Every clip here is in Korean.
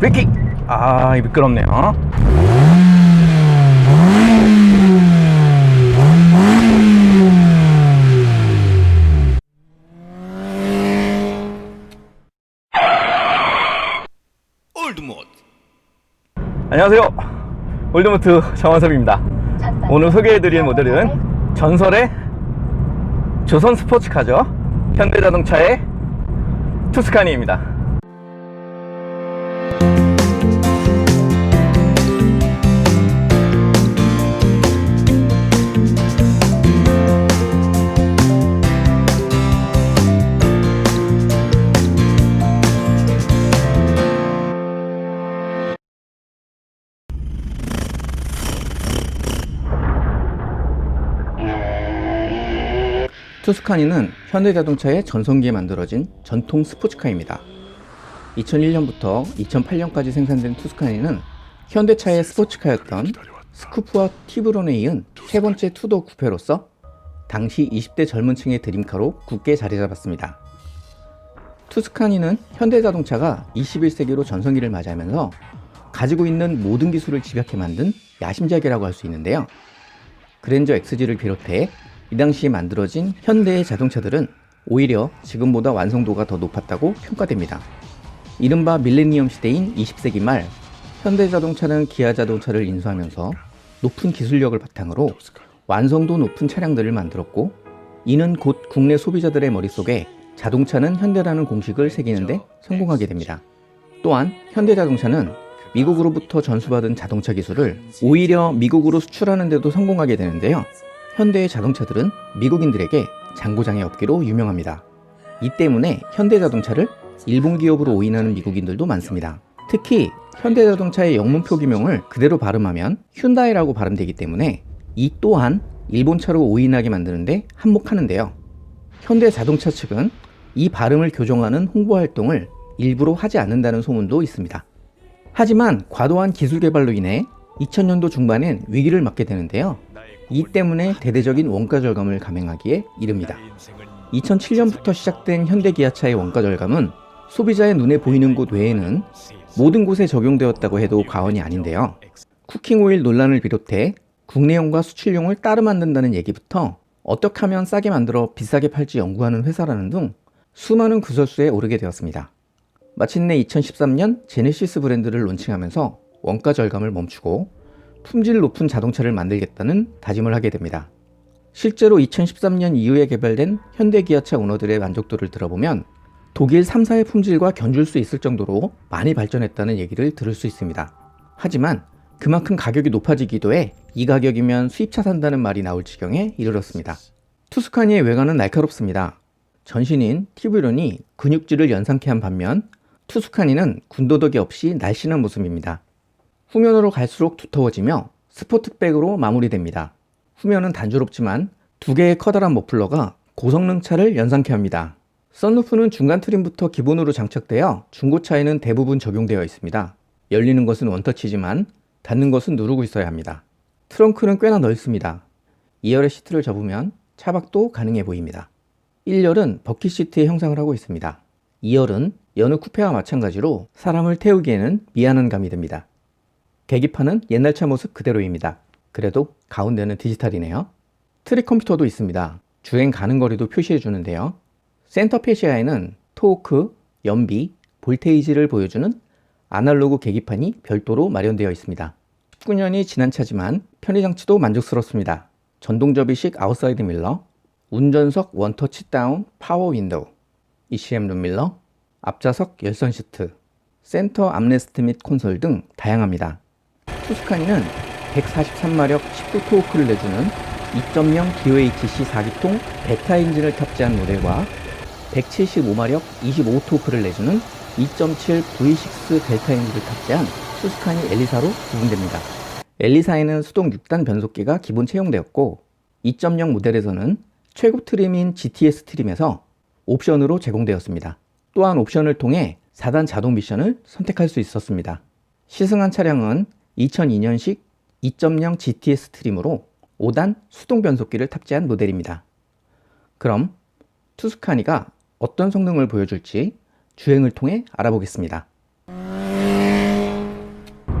브레이킹! 아, 이 미끄럽네요. 안녕하세요. 올드모트 정원섭입니다. 오늘 소개해드릴 모델은 전설의 조선 스포츠카죠. 현대자동차의 투스카니입니다. 투스카니는 현대자동차의 전성기에 만들어진 전통 스포츠카입니다. 2001년부터 2008년까지 생산된 투스카니는 현대차의 스포츠카였던 스쿠프와 티브론에 이은 세 번째 투도 쿠페로서 당시 20대 젊은 층의 드림카로 굳게 자리 잡았습니다. 투스카니는 현대자동차가 21세기로 전성기를 맞이하면서 가지고 있는 모든 기술을 집약해 만든 야심작이라고 할 수 있는데요. 그랜저 XG를 비롯해 이 당시에 만들어진 현대의 자동차들은 오히려 지금보다 완성도가 더 높았다고 평가됩니다. 이른바 밀레니엄 시대인 20세기 말 현대 자동차는 기아 자동차를 인수하면서 높은 기술력을 바탕으로 완성도 높은 차량들을 만들었고 이는 곧 국내 소비자들의 머릿속에 자동차는 현대라는 공식을 새기는데 성공하게 됩니다. 또한 현대 자동차는 미국으로부터 전수받은 자동차 기술을 오히려 미국으로 수출하는 데도 성공하게 되는데요. 현대의 자동차들은 미국인들에게 장고장의 없기로 유명합니다. 이 때문에 현대자동차를 일본 기업으로 오인하는 미국인들도 많습니다. 특히 현대자동차의 영문표 기명을 그대로 발음하면 휴다이라고 발음되기 때문에 이 또한 일본차로 오인하게 만드는데 한몫하는데요. 현대자동차 측은 이 발음을 교정하는 홍보 활동을 일부러 하지 않는다는 소문도 있습니다. 하지만 과도한 기술 개발로 인해 2000년도 중반엔 위기를 맞게 되는데요. 이 때문에 대대적인 원가 절감을 감행하기에 이릅니다. 2007년부터 시작된 현대기아차의 원가 절감은 소비자의 눈에 보이는 곳 외에는 모든 곳에 적용되었다고 해도 과언이 아닌데요. 쿠킹오일 논란을 비롯해 국내용과 수출용을 따로 만든다는 얘기부터 어떻게 하면 싸게 만들어 비싸게 팔지 연구하는 회사라는 등 수많은 구설수에 오르게 되었습니다. 마침내 2013년 제네시스 브랜드를 론칭하면서 원가 절감을 멈추고 품질 높은 자동차를 만들겠다는 다짐을 하게 됩니다. 실제로 2013년 이후에 개발된 현대 기아차 오너들의 만족도를 들어보면 독일 3사의 품질과 견줄 수 있을 정도로 많이 발전했다는 얘기를 들을 수 있습니다. 하지만 그만큼 가격이 높아지기도 해 이 가격이면 수입차 산다는 말이 나올 지경에 이르렀습니다. 투스카니의 외관은 날카롭습니다. 전신인 티브론이 근육질을 연상케 한 반면 투스카니는 군더더기 없이 날씬한 모습입니다. 후면으로 갈수록 두터워지며 스포트백으로 마무리됩니다. 후면은 단조롭지만 두 개의 커다란 머플러가 고성능 차를 연상케 합니다. 썬루프는 중간 트림부터 기본으로 장착되어 중고차에는 대부분 적용되어 있습니다. 열리는 것은 원터치지만 닫는 것은 누르고 있어야 합니다. 트렁크는 꽤나 넓습니다. 2열의 시트를 접으면 차박도 가능해 보입니다. 1열은 버킷 시트의 형상을 하고 있습니다. 2열은 여느 쿠페와 마찬가지로 사람을 태우기에는 미안한 감이 듭니다. 계기판은 옛날 차 모습 그대로입니다. 그래도 가운데는 디지털이네요. 트릭 컴퓨터도 있습니다. 주행 가는 거리도 표시해 주는데요. 센터 페시아에는 토크, 연비, 볼테이지를 보여주는 아날로그 계기판이 별도로 마련되어 있습니다. 19년이 지난 차지만 편의 장치도 만족스럽습니다. 전동 접이식 아웃사이드 밀러, 운전석 원터치 다운 파워 윈도우, ECM 룸밀러, 앞좌석 열선 시트, 센터 암레스트 및 콘솔 등 다양합니다. 투스카니는 143마력 19토크를 내주는 2.0 DOHC 4기통 베타 엔진을 탑재한 모델과 175마력 25토크를 내주는 2.7 V6 델타 엔진을 탑재한 투스카니 엘리사로 구분됩니다. 엘리사에는 수동 6단 변속기가 기본 채용되었고 2.0 모델에서는 최고 트림인 GTS 트림에서 옵션으로 제공되었습니다. 또한 옵션을 통해 4단 자동 미션을 선택할 수 있었습니다. 시승한 차량은 2002년식 2.0 GTS 트림으로 5단 수동 변속기를 탑재한 모델입니다. 그럼 투스카니가 어떤 성능을 보여줄지 주행을 통해 알아보겠습니다.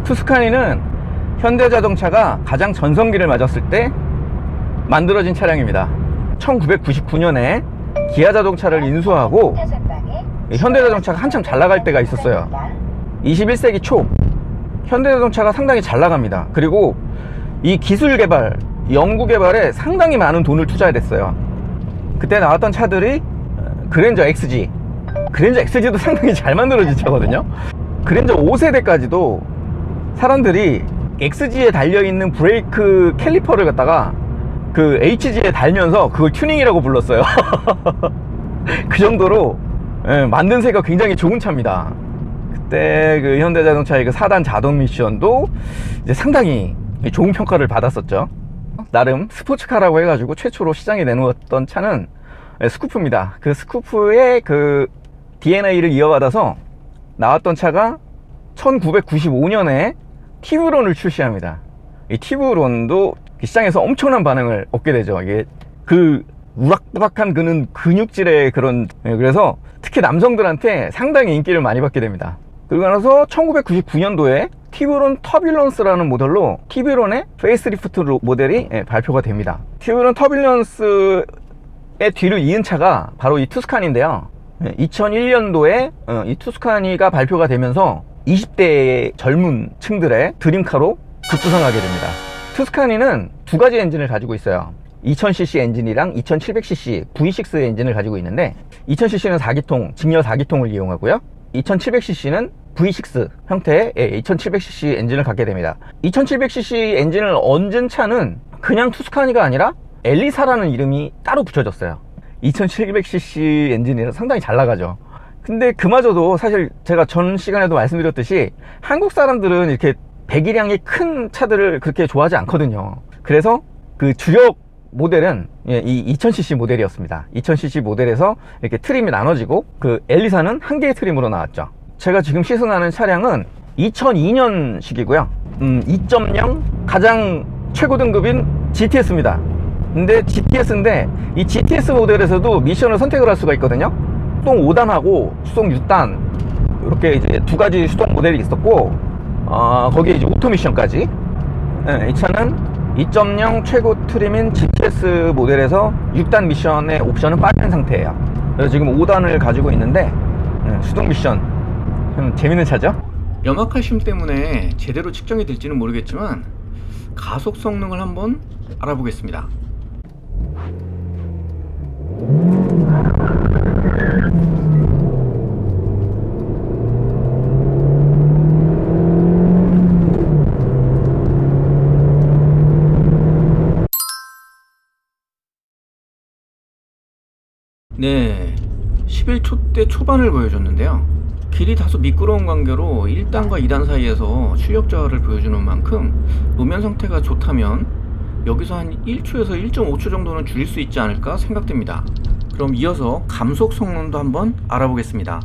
투스카니는 현대자동차가 가장 전성기를 맞았을 때 만들어진 차량입니다. 1999년에 기아 자동차를 인수하고 현대자동차가 한참 잘 나갈 때가 있었어요. 21세기 초 현대자동차가 상당히 잘 나갑니다. 그리고 이 기술 개발, 연구 개발에 상당히 많은 돈을 투자했어요. 그때 나왔던 차들이 어, 그랜저 XG, 그랜저 XG도 상당히 잘 만들어진 차거든요. 그랜저 5세대까지도 사람들이 XG에 달려있는 브레이크 캘리퍼를 갖다가 그 HG에 달면서 그걸 튜닝이라고 불렀어요. 그 정도로 예, 만든 새가 굉장히 좋은 차입니다. 그때 그 현대자동차의 그 4단 자동 미션도 이제 상당히 좋은 평가를 받았었죠. 나름 스포츠카라고 해가지고 최초로 시장에 내놓았던 차는 예, 스쿠프입니다. 그 스쿠프의 그 DNA를 이어받아서 나왔던 차가 1995년에 티브론을 출시합니다. 이 티브론도 시장에서 엄청난 반응을 얻게 되죠. 이게 그 우락부락한 그는 근육질의 그런 예, 그래서 특히 남성들한테 상당히 인기를 많이 받게 됩니다. 그리고 나서 1999년도에 티브론 터뷸런스라는 모델로 티브론의 페이스리프트 모델이 예, 발표가 됩니다. 티브론 터뷸런스의 뒤를 이은 차가 바로 이 투스칸인데요. 2001년도에 어, 이 투스카니가 발표가 되면서 20대 젊은 층들의 드림카로 급부상하게 됩니다. 투스카니는 두 가지 엔진을 가지고 있어요. 2000cc 엔진이랑 2700cc V6 엔진을 가지고 있는데 2000cc는 4기통, 직렬 4기통을 이용하고요. 2700cc는 V6 형태의 2700cc 엔진을 갖게 됩니다. 2700cc 엔진을 얹은 차는 그냥 투스카니가 아니라 엘리사라는 이름이 따로 붙여졌어요. 2700cc 엔진이라 상당히 잘 나가죠. 근데 그마저도 사실 제가 전 시간에도 말씀드렸듯이 한국 사람들은 이렇게 배기량이 큰 차들을 그렇게 좋아하지 않거든요. 그래서 그 주력 모델은 예, 이 2000cc 모델이었습니다. 2000cc 모델에서 이렇게 트림이 나눠지고 그 엘리사는 한 개의 트림으로 나왔죠. 제가 지금 시승하는 차량은 2002년식이고요. 음, 2.0 가장 최고 등급인 GTS입니다. 근데 GTS인데 이 GTS 모델에서도 미션을 선택을 할 수가 있거든요. 수동 5단하고 수동 6단 이렇게 이제 두 가지 수동 모델이 있었고 어, 거기에 이제 오토 미션까지 예, 이 차는 2.0 최고 트림인 GTS 모델에서 6단 미션의 옵션은 빠진 상태예요. 그래서 지금 5단을 가지고 있는데 예, 수동 미션 좀 재밌는 차죠? 염화칼슘 때문에 제대로 측정이 될지는 모르겠지만 가속 성능을 한번 알아보겠습니다. 네, 11초 대 초반을 보여줬는데요. 길이 다소 미끄러운 관계로 1단과 2단 사이에서 출력 저하를 보여주는 만큼 노면 상태가 좋다면 여기서 한 1초에서 1.5초 정도는 줄일 수 있지 않을까 생각됩니다. 그럼 이어서 감속 성능도 한번 알아보겠습니다.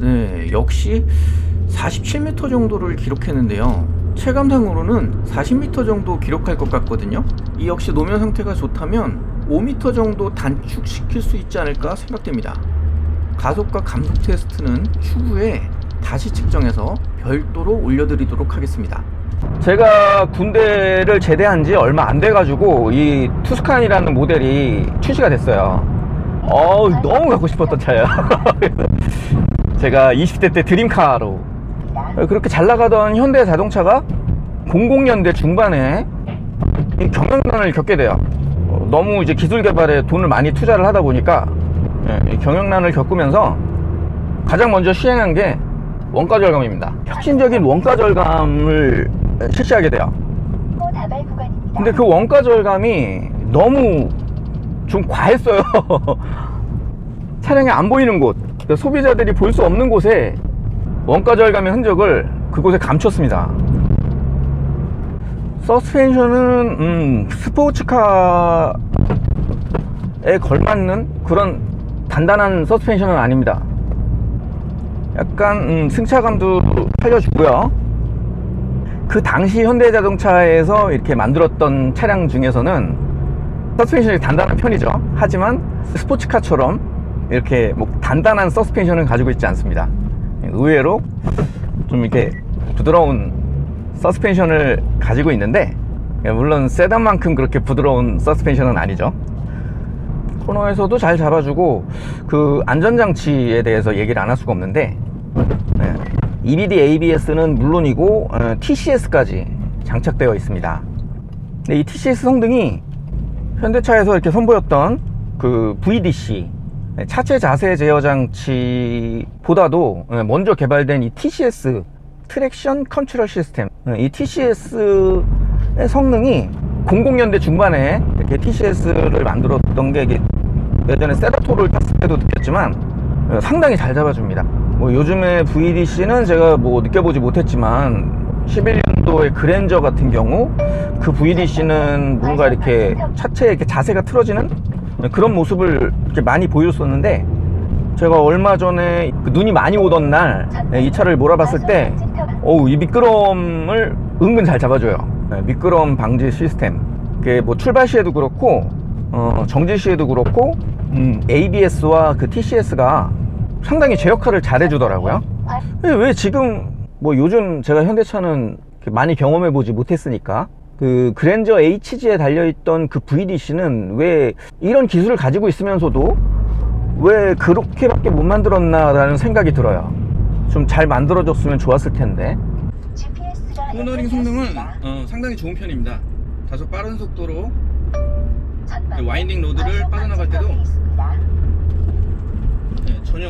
네, 역시 47m 정도를 기록했는데요. 체감상으로는 40m 정도 기록할 것 같거든요. 이 역시 노면 상태가 좋다면 5m 정도 단축시킬 수 있지 않을까 생각됩니다. 가속과 감속 테스트는 추후에 다시 측정해서 별도로 올려드리도록 하겠습니다. 제가 군대를 제대한 지 얼마 안 돼가지고 이 투스칸이라는 모델이 출시가 됐어요. 어 너무 갖고 싶었던 차예요. 제가 20대 때 드림카로 그렇게 잘 나가던 현대 자동차가 00년대 중반에 이 경영난을 겪게 돼요. 어, 너무 이제 기술 개발에 돈을 많이 투자를 하다 보니까 예, 이 경영난을 겪으면서 가장 먼저 시행한 게 원가 절감입니다. 혁신적인 원가 절감을 실시하게 돼요. 근데 그 원가 절감이 너무 좀 과했어요. 차량이 안 보이는 곳, 그러니까 소비자들이 볼 수 없는 곳에 원가 절감의 흔적을 그곳에 감췄습니다. 서스펜션은 음, 스포츠카에 걸맞는 그런 단단한 서스펜션은 아닙니다. 약간 음, 승차감도 살려주고요. 그 당시 현대자동차에서 이렇게 만들었던 차량 중에서는 서스펜션이 단단한 편이죠. 하지만 스포츠카처럼 이렇게 뭐 단단한 서스펜션을 가지고 있지 않습니다. 의외로 좀 이렇게 부드러운 서스펜션을 가지고 있는데 물론 세단만큼 그렇게 부드러운 서스펜션은 아니죠. 코너에서도 잘 잡아주고 그 안전장치에 대해서 얘기를 안 할 수가 없는데 네. EBD ABS는 물론이고 어, TCS까지 장착되어 있습니다. 근데 이 TCS 성능이 현대차에서 이렇게 선보였던 그 VDC 네, 차체 자세 제어 장치보다도 네, 먼저 개발된 이 TCS 트랙션 컨트롤 시스템 네, 이 TCS의 성능이 00년대 중반에 이렇게 TCS를 만들었던 게 예전에 세다토를 탔을 때도 느꼈지만 어, 상당히 잘 잡아줍니다. 뭐 요즘에 VDC는 제가 뭐 느껴보지 못했지만 11년도의 그랜저 같은 경우 그 VDC는 뭔가 이렇게 차체에 이렇게 자세가 틀어지는 그런 모습을 이렇게 많이 보였었는데 제가 얼마 전에 그 눈이 많이 오던 날 이 차를 몰아봤을 때 어우 이 미끄럼을 은근 잘 잡아줘요. 네, 미끄럼 방지 시스템. 그게 뭐 출발 시에도 그렇고 어, 정지 시에도 그렇고 음, ABS와 그 TCS가 상당히 제 역할을 잘 해주더라고요. 왜, 왜 지금 뭐 요즘 제가 현대차는 많이 경험해 보지 못했으니까 그 그랜저 HG에 달려있던 그 VDC는 왜 이런 기술을 가지고 있으면서도 왜 그렇게밖에 못 만들었나라는 생각이 들어요. 좀 잘 만들어졌으면 좋았을 텐데. 코너링 성능은 어, 상당히 좋은 편입니다. 다소 빠른 속도로 그 와인딩 로드를 빠져나갈 때도 예, 전혀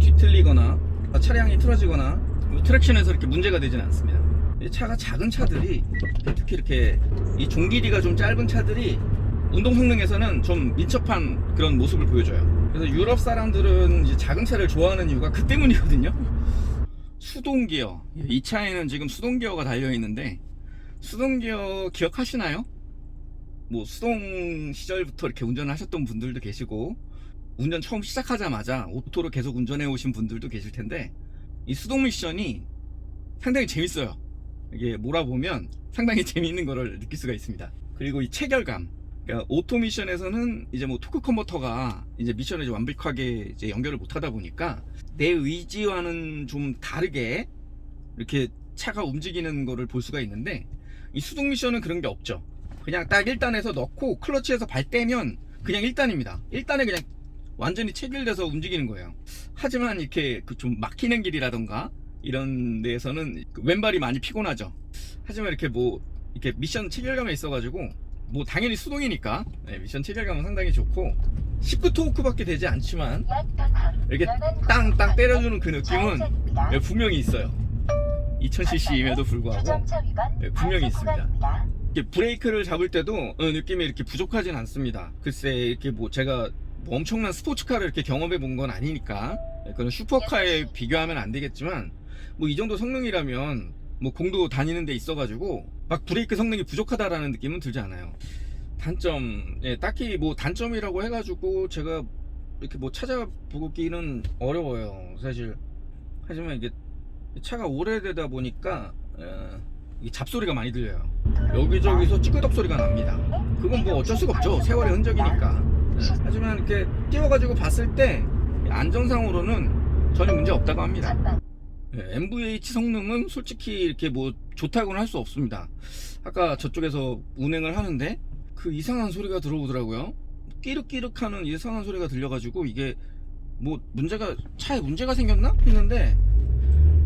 뒤틀리거나 차량이 틀어지거나 뭐 트랙션에서 이렇게 문제가 되지는 않습니다. 이 차가 작은 차들이 특히 이렇게 이 종길이가 좀 짧은 차들이 운동 성능에서는 좀 민첩한 그런 모습을 보여줘요. 그래서 유럽 사람들은 이제 작은 차를 좋아하는 이유가 그 때문이거든요. 수동 기어. 이 차에는 지금 수동 기어가 달려 있는데 수동 기어 기억하시나요? 뭐 수동 시절부터 이렇게 운전을 하셨던 분들도 계시고 운전 처음 시작하자마자 오토로 계속 운전해 오신 분들도 계실 텐데 이 수동 미션이 상당히 재밌어요. 이게 몰아보면 상당히 재미있는 거를 느낄 수가 있습니다. 그리고 이 체결감. 그러니까 오토 미션에서는 이제 뭐 토크 컨버터가 이제 미션을 이제 완벽하게 이제 연결을 못 하다 보니까 내 의지와는 좀 다르게 이렇게 차가 움직이는 거를 볼 수가 있는데 이 수동 미션은 그런 게 없죠. 그냥 딱 1단에서 넣고 클러치에서 발 떼면 그냥 1단입니다. 1단에 그냥 완전히 체결돼서 움직이는 거예요. 하지만 이렇게 그 좀 막히는 길이라던가 이런 데에서는 그 왼발이 많이 피곤하죠. 하지만 이렇게 뭐 이렇게 미션 체결감에 있어가지고 뭐 당연히 수동이니까 네, 미션 체결감은 상당히 좋고 19토크밖에 되지 않지만 이렇게 땅땅 때려주는 그 느낌은 예, 분명히 있어요. 2000cc임에도 불구하고 예, 분명히 있습니다. 이렇게 브레이크를 잡을 때도 어, 느낌이 이렇게 부족하진 않습니다. 글쎄 이렇게 뭐 제가 뭐 엄청난 스포츠카를 이렇게 경험해 본 건 아니니까 예, 그런 슈퍼카에 비교하면 안 되겠지만 뭐 이 정도 성능이라면 뭐 공도 다니는 데 있어가지고 막 브레이크 성능이 부족하다라는 느낌은 들지 않아요. 단점, 예, 딱히 뭐 단점이라고 해가지고 제가 이렇게 뭐 찾아보기는 어려워요. 사실. 하지만 이게 차가 오래되다 보니까 어, 이 잡소리가 많이 들려요. 여기저기서 찌끄덕 소리가 납니다. 그건 뭐 어쩔 수가 없죠. 세월의 흔적이니까. 예, 하지만 이렇게 띄워가지고 봤을 때 안정상으로는 전혀 문제 없다고 합니다. 예, MVH 성능은 솔직히 이렇게 뭐 좋다고는 할 수 없습니다. 아까 저쪽에서 운행을 하는데 그 이상한 소리가 들어오더라고요. 끼륵끼륵 하는 이상한 소리가 들려가지고 이게 뭐 문제가 차에 문제가 생겼나 했는데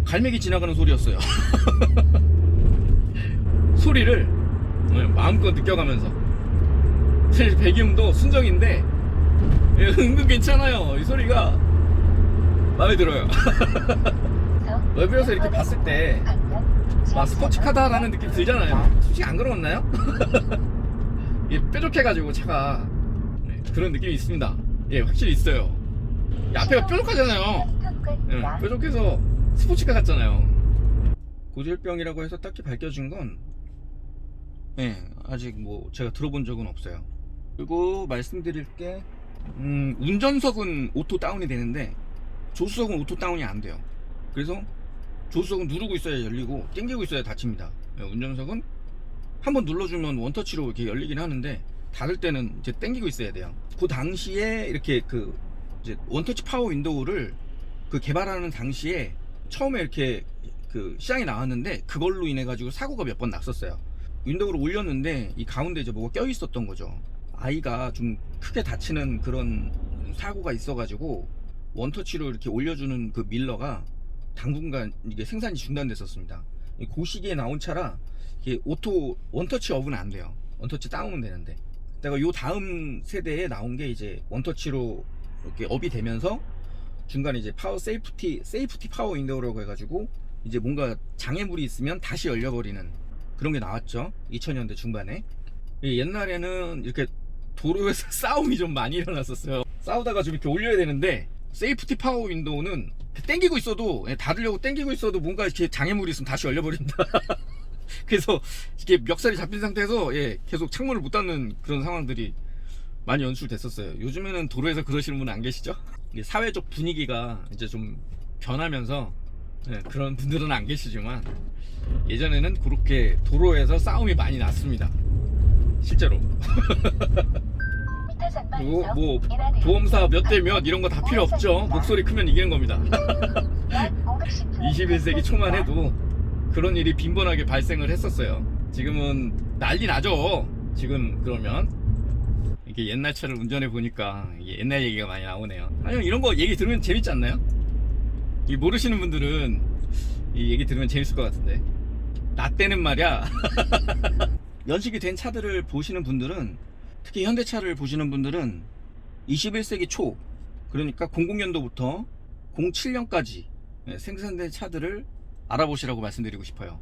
갈매기 지나가는 소리였어요. 소리를 예, 마음껏 느껴가면서 사실 배기음도 순정인데 예, 은근 괜찮아요. 이 소리가 마음에 들어요. 외부에서 이렇게 봤을 때 막 스포츠카다라는 느낌 들잖아요. 솔직히 안 그렇나요? 이 뾰족해가지고 차가 네, 그런 느낌이 있습니다. 예, 확실히 있어요. 이 앞에가 뾰족하잖아요. 예, 뾰족해서 스포츠카 같잖아요. 고질병이라고 해서 딱히 밝혀진 건 예, 아직 뭐 제가 들어본 적은 없어요. 그리고 말씀드릴 게 음, 운전석은 오토 다운이 되는데 조수석은 오토 다운이 안 돼요. 그래서 조수석은 누르고 있어야 열리고 당기고 있어야 닫힙니다. 예, 운전석은 한번 눌러주면 원터치로 이렇게 열리긴 하는데 닫을 때는 이제 당기고 있어야 돼요. 그 당시에 이렇게 그 이제 원터치 파워 윈도우를 그 개발하는 당시에 처음에 이렇게 그 시장에 나왔는데 그걸로 인해 가지고 사고가 몇 번 났었어요. 윈도우를 올렸는데 이 가운데 이제 뭐가 껴 있었던 거죠. 아이가 좀 크게 다치는 그런 사고가 있어가지고 원터치로 이렇게 올려주는 그 밀러가 당분간 이게 생산이 중단됐었습니다. 그 시기에 나온 차라 이게 오토 원터치 업은 안 돼요. 원터치 다운은 되는데. 내가 요 다음 세대에 나온 게 이제 원터치로 이렇게 업이 되면서 중간에 이제 파워 세이프티 세이프티 파워 윈도우라고 해가지고 이제 뭔가 장애물이 있으면 다시 열려버리는 그런 게 나왔죠. 2000년대 중반에. 이 옛날에는 이렇게 도로에서 싸움이 좀 많이 일어났었어요. 싸우다가 좀 이렇게 올려야 되는데 세이프티 파워 윈도우는 땡기고 있어도 예, 닫으려고 땡기고 있어도 뭔가 이렇게 장애물이 있으면 다시 열려버린다. 그래서 이게 멱살이 잡힌 상태에서 예, 계속 창문을 못 닫는 그런 상황들이 많이 연출됐었어요. 요즘에는 도로에서 그러시는 분 안 계시죠? 사회적 분위기가 이제 좀 변하면서 예, 그런 분들은 안 계시지만 예전에는 그렇게 도로에서 싸움이 많이 났습니다. 실제로. 그리고 뭐 보험사 몇 대 몇 이런 거 다 필요 없죠. 목소리 크면 이기는 겁니다. 21세기 초만 해도 그런 일이 빈번하게 발생을 했었어요. 지금은 난리 나죠. 지금 그러면 이게 옛날 차를 운전해 보니까 옛날 얘기가 많이 나오네요. 아니 이런 거 얘기 들으면 재밌지 않나요? 이 모르시는 분들은 이 얘기 들으면 재밌을 것 같은데 나 때는 말이야 연식이 된 차들을 보시는 분들은 특히 현대차를 보시는 분들은 21세기 초 그러니까 00년도부터 07년까지 예, 생산된 차들을 알아보시라고 말씀드리고 싶어요.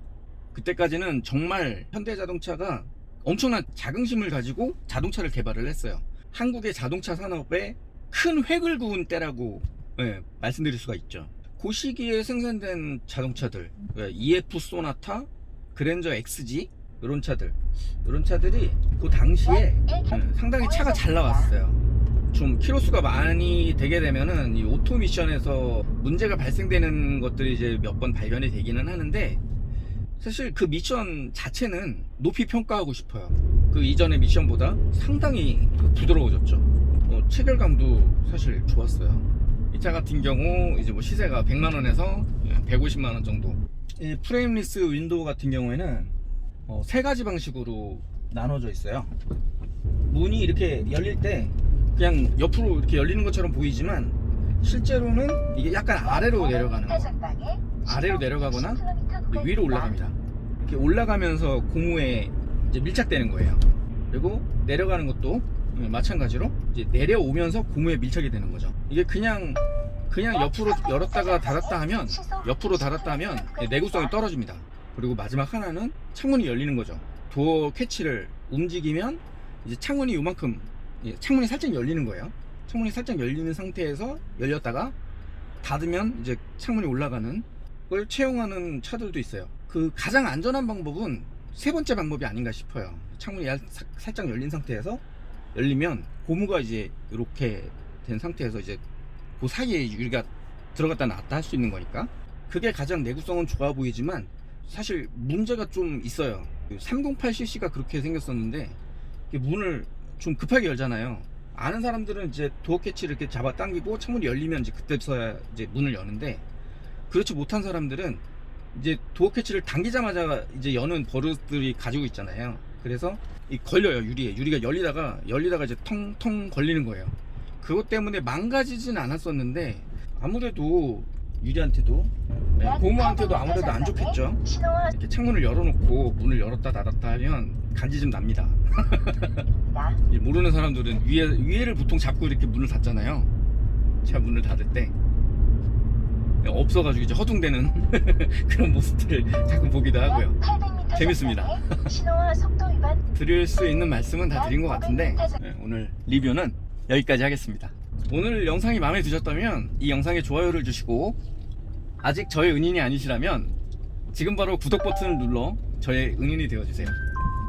그때까지는 정말 현대자동차가 엄청난 자긍심을 가지고 자동차를 개발을 했어요. 한국의 자동차 산업에 큰 획을 그은 때라고 예, 말씀드릴 수가 있죠. 그 시기에 생산된 자동차들, 예, EF 소나타, 그랜저 XG 이런 차들, 이런 차들이 그 당시에 예, 상당히 차가 잘 나왔어요. 좀 키로수가 많이 되게 되면은 이 오토 미션에서 문제가 발생되는 것들이 이제 몇 번 발견이 되기는 하는데 사실 그 미션 자체는 높이 평가하고 싶어요. 그 이전의 미션보다 상당히 부드러워졌죠. 어, 체결감도 사실 좋았어요. 이 차 같은 경우 이제 뭐 시세가 100만 원에서 150만 원 정도. 이 프레임리스 윈도우 같은 경우에는 어, 세 가지 방식으로 나눠져 있어요. 문이 이렇게 열릴 때 그냥 옆으로 이렇게 열리는 것처럼 보이지만 실제로는 이게 약간 아래로 내려가는 거. 아래로 내려가거나 위로 올라갑니다. 이렇게 올라가면서 고무에 이제 밀착되는 거예요. 그리고 내려가는 것도 마찬가지로 이제 내려오면서 고무에 밀착이 되는 거죠. 이게 그냥 그냥 옆으로 열었다가 닫았다 하면 옆으로 닫았다 하면 내구성이 떨어집니다. 그리고 마지막 하나는 창문이 열리는 거죠. 도어 캐치를 움직이면 이제 창문이 요만큼 예, 창문이 살짝 열리는 거예요. 창문이 살짝 열리는 상태에서 열렸다가 닫으면 이제 창문이 올라가는 걸 채용하는 차들도 있어요. 그 가장 안전한 방법은 세 번째 방법이 아닌가 싶어요. 창문이 살짝 열린 상태에서 열리면 고무가 이제 이렇게 된 상태에서 이제 그 사이에 유리가 들어갔다 나왔다 할 수 있는 거니까 그게 가장 내구성은 좋아 보이지만 사실 문제가 좀 있어요. 308cc가 그렇게 생겼었는데 문을 좀 급하게 열잖아요. 아는 사람들은 이제 도어 캐치를 이렇게 잡아 당기고 창문이 열리면 이제 그때서야 이제 문을 여는데 그렇지 못한 사람들은 이제 도어 캐치를 당기자마자 이제 여는 버릇들이 가지고 있잖아요. 그래서 이 걸려요 유리에 유리가 열리다가 열리다가 이제 텅텅 걸리는 거예요. 그것 때문에 망가지진 않았었는데 아무래도 유리한테도 네, 고무한테도 아무래도 안 좋겠죠. 신호와 이렇게 창문을 열어놓고 문을 열었다 닫았다 하면 간지 좀 납니다. 모르는 사람들은 위에 위에를 보통 잡고 이렇게 문을 닫잖아요. 차 문을 닫을 때 없어가지고 이제 허둥대는 그런 모습들을 자꾸 보기도 하고요. 800m 재밌습니다. 드릴 수 있는 말씀은 다 드린 것 같은데 네, 오늘 리뷰는 여기까지 하겠습니다. 오늘 영상이 마음에 드셨다면 이 영상에 좋아요를 주시고 아직 저의 은인이 아니시라면 지금 바로 구독 버튼을 눌러 저의 은인이 되어주세요.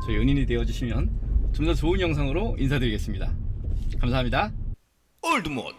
저의 은인이 되어주시면 좀 더 좋은 영상으로 인사드리겠습니다. 감사합니다. 올드모드